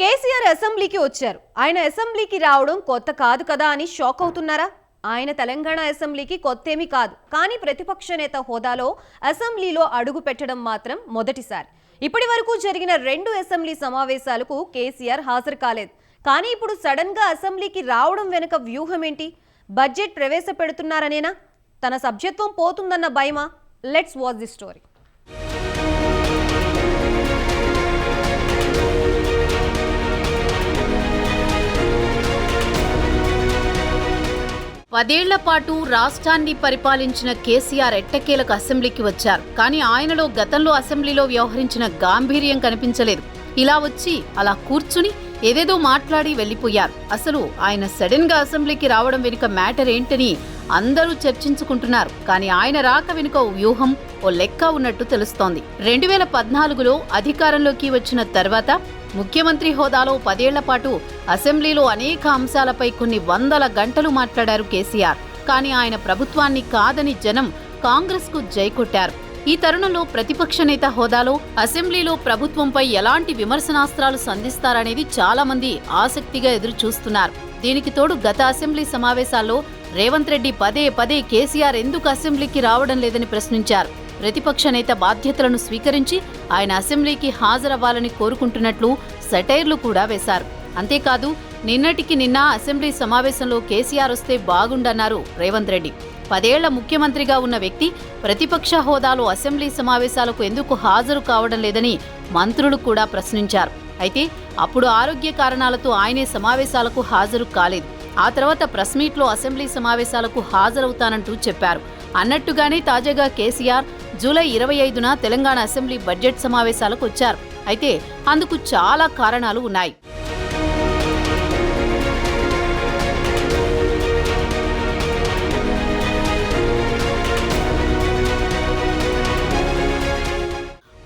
కేసీఆర్ అసెంబ్లీకి వచ్చారు. ఆయన అసెంబ్లీకి రావడం కొత్త కాదు కదా అని షాక్ అవుతున్నారా? ఆయన తెలంగాణ అసెంబ్లీకి కొత్తేమీ కాదు. కానీ ప్రతిపక్ష నేత హోదాలో అసెంబ్లీలో అడుగు పెట్టడం మాత్రం మొదటిసారి. ఇప్పటి వరకు జరిగిన రెండు అసెంబ్లీ సమావేశాలకు కేసీఆర్ హాజరు కాలేదు. కానీ ఇప్పుడు సడన్గా అసెంబ్లీకి రావడం వెనుక వ్యూహం ఏంటి బడ్జెట్ ప్రవేశపెడుతున్నారనేనా? తన సభ్యత్వం పోతుందన్న భయమా? Let's watch the story. పదేళ్ళ పాటు రాష్ట్రాన్ని పరిపాలించిన కేసీఆర్ ఎట్టకేలకు అసెంబ్లీకి వచ్చారు. కానీ ఆయనలో గతంలో అసెంబ్లీలో వ్యవహరించిన గాంభీర్యం కనిపించలేదు. ఇలా వచ్చి అలా కూర్చుని ఏదేదో మాట్లాడి వెళ్ళిపోయారు అసలు ఆయన సడన్గా అసెంబ్లీకి రావడం వెనుక మ్యాటర్ ఏంటని అందరూ చర్చించుకుంటున్నారు. కానీ ఆయన రాక వెనుక ఓ వ్యూహం ఓ లెక్క ఉన్నట్టు తెలుస్తోంది. రెండు వేల పద్నాలుగులో అధికారంలోకి వచ్చిన తర్వాత ముఖ్యమంత్రి హోదాలో పదేళ్ళ పాటు అసెంబ్లీలో అనేక అంశాలపై కొన్ని వందల గంటలు మాట్లాడారు కేసీఆర్. కానీ ఆయన ప్రభుత్వాన్ని కాదని జనం కాంగ్రెస్కు జై కొట్టారు. ఈ తరుణంలో ప్రతిపక్ష నేత హోదాలో అసెంబ్లీలో ప్రభుత్వంపై ఎలాంటి విమర్శనాస్త్రాలు సంధిస్తారనేది చాలా మంది ఆసక్తిగా ఎదురు చూస్తున్నారు దీనికి తోడు గత అసెంబ్లీ సమావేశాల్లో రేవంత్ రెడ్డి పదే పదే కేసీఆర్ ఎందుకు అసెంబ్లీకి రావడం లేదని ప్రశ్నించారు. ప్రతిపక్ష నేత బాధ్యతలను స్వీకరించి ఆయన అసెంబ్లీకి హాజరవ్వాలని కోరుకుంటున్నట్లు సెటైర్లు కూడా వేశారు. అంతేకాదు నిన్నటికి నిన్న అసెంబ్లీ సమావేశంలో కేసీఆర్ వస్తే బాగుండన్నారు రేవంత్ రెడ్డి. పదేళ్ళ ముఖ్యమంత్రిగా ఉన్న వ్యక్తి ప్రతిపక్ష హోదాలో అసెంబ్లీ సమావేశాలకు ఎందుకు హాజరు కావడం లేదని మంత్రులు కూడా ప్రశ్నించారు. అయితే అప్పుడు ఆరోగ్య కారణాలతో ఆయనే సమావేశాలకు హాజరు కాలేదు. ఆ తర్వాత ప్రెస్ మీట్లో అసెంబ్లీ సమావేశాలకు హాజరవుతానంటూ చెప్పారు. అన్నట్టుగానే తాజాగా కేసీఆర్ జూలై ఇరవై ఐదున తెలంగాణ అసెంబ్లీ బడ్జెట్ సమావేశాలకు వచ్చారు. అయితే అందుకు చాలా కారణాలు ఉన్నాయి.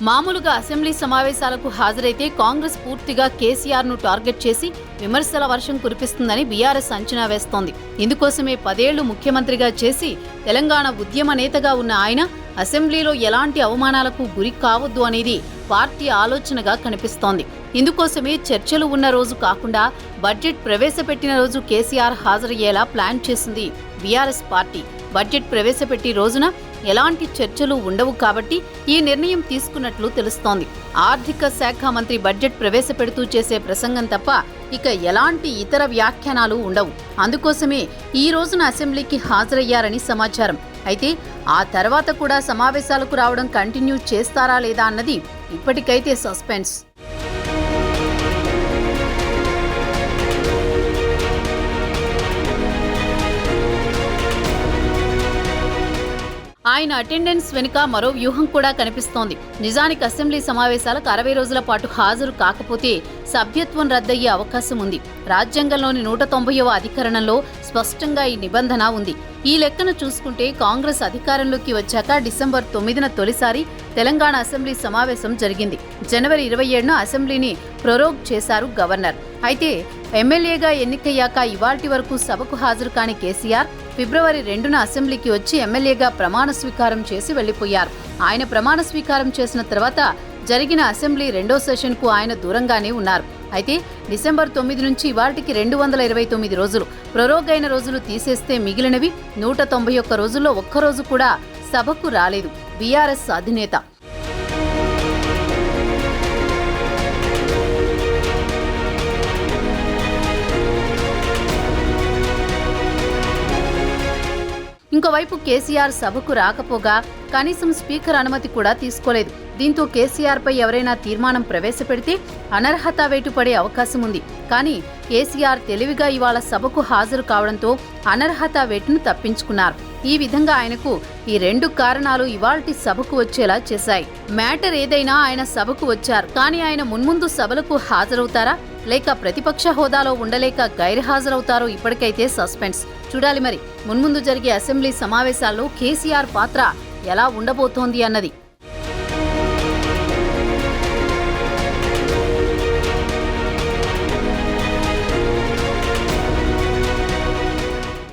మామూలుగా అసెంబ్లీ సమావేశాలకు హాజరైతే కాంగ్రెస్ పూర్తిగా కేసీఆర్ను టార్గెట్ చేసి విమర్శల వర్షం కురిపిస్తుందని బీఆర్ఎస్ అంచనా వేస్తోంది. ఇందుకోసమే పదేళ్ళు ముఖ్యమంత్రిగా చేసి తెలంగాణ ఉద్యమ నేతగా ఉన్న ఆయన అసెంబ్లీలో ఎలాంటి అవమానాలకు గురి కావద్దు అనేది పార్టీ ఆలోచనగా కనిపిస్తోంది. ఇందుకోసమే చర్చలు ఉన్న రోజు కాకుండా బడ్జెట్ ప్రవేశపెట్టిన రోజు కేసీఆర్ హాజరయ్యేలా ప్లాన్ చేసింది బీఆర్ఎస్ పార్టీ. బడ్జెట్ ప్రవేశపెట్టి రోజున ఎలాంటి చర్చలు ఉండవు కాబట్టి ఈ నిర్ణయం తీసుకున్నట్లు తెలుస్తోంది. ఆర్థిక శాఖ మంత్రి బడ్జెట్ ప్రవేశపెడుతూ చేసే ప్రసంగం తప్ప ఇక ఎలాంటి ఇతర వ్యాఖ్యానాలు ఉండవు. అందుకోసమే ఈ రోజున అసెంబ్లీకి హాజరయ్యారని సమాచారం. అయితే ఆ తర్వాత కూడా సమావేశాలకు రావడం కంటిన్యూ చేస్తారా లేదా అన్నది ఇప్పటికైతే సస్పెన్స్. ఆయన అటెండెన్స్ వెనుక మరో వ్యూహం కూడా కనిపిస్తోంది. నిజానికి అసెంబ్లీ సమావేశాలకు అరవై రోజుల పాటు హాజరు కాకపోతే సభ్యత్వం రద్దయ్యే అవకాశం ఉంది. రాజ్యాంగంలోని నూట తొంభైవ అధికరణంలో స్పష్టంగా ఈ నిబంధన ఉంది. ఈ లెక్కను చూసుకుంటే కాంగ్రెస్ అధికారంలోకి వచ్చాక డిసెంబర్ తొమ్మిదిన తొలిసారి తెలంగాణ అసెంబ్లీ సమావేశం జరిగింది. జనవరి ఇరవై ఏడున అసెంబ్లీని ప్రొరోగ్ చేశారు గవర్నర్. అయితే ఎమ్మెల్యేగా ఎన్నికయ్యాక ఇవాల్టి వరకు సభకు హాజరు కాని కేసీఆర్ ఫిబ్రవరి రెండున అసెంబ్లీకి వచ్చి ఎమ్మెల్యేగా ప్రమాణ స్వీకారం చేసి వెళ్ళిపోయారు ఆయన ప్రమాణ స్వీకారం చేసిన తర్వాత జరిగిన అసెంబ్లీ రెండో సెషన్కు ఆయన దూరంగానే ఉన్నారు. అయితే డిసెంబర్ తొమ్మిది నుంచి వాటికి రెండు వందల ఇరవై తొమ్మిది రోజులు. ప్రొరోగ్ అయిన రోజులు తీసేస్తే మిగిలినవి నూట తొంభై ఒక్క రోజుల్లో ఒక్కరోజు కూడా సభకు రాలేదు. బీఆర్ఎస్ అధినేత ఇంకోవైపు కేసీఆర్ సభకు రాకపోగా కనీసం స్పీకర్ అనుమతి కూడా తీసుకోలేదు. దీంతో కేసీఆర్ పై ఎవరైనా తీర్మానం ప్రవేశపెడితే అనర్హత వేటు పడే అవకాశం ఉంది. కానీ కేసీఆర్ తెలివిగా ఇవాళ సభకు హాజరు కావడంతో అనర్హత వేటును తప్పించుకున్నారు. ఈ విధంగా ఆయనకు ఈ రెండు కారణాలు ఇవాల్టి సభకు వచ్చేలా చేశాయి. మ్యాటర్ ఏదైనా ఆయన సభకు వచ్చారు. కానీ ఆయన మున్ముందు సభలకు హాజరవుతారా? లేక ప్రతిపక్ష హోదాలో ఉండలేక గైర్హాజరవుతారో ఇప్పటికైతే సస్పెన్స్. చూడాలి మరి. మున్ముందు జరిగే అసెంబ్లీ సమావేశాల్లో కేసీఆర్ పాత్ర ఎలా ఉండబోతోంది అన్నది.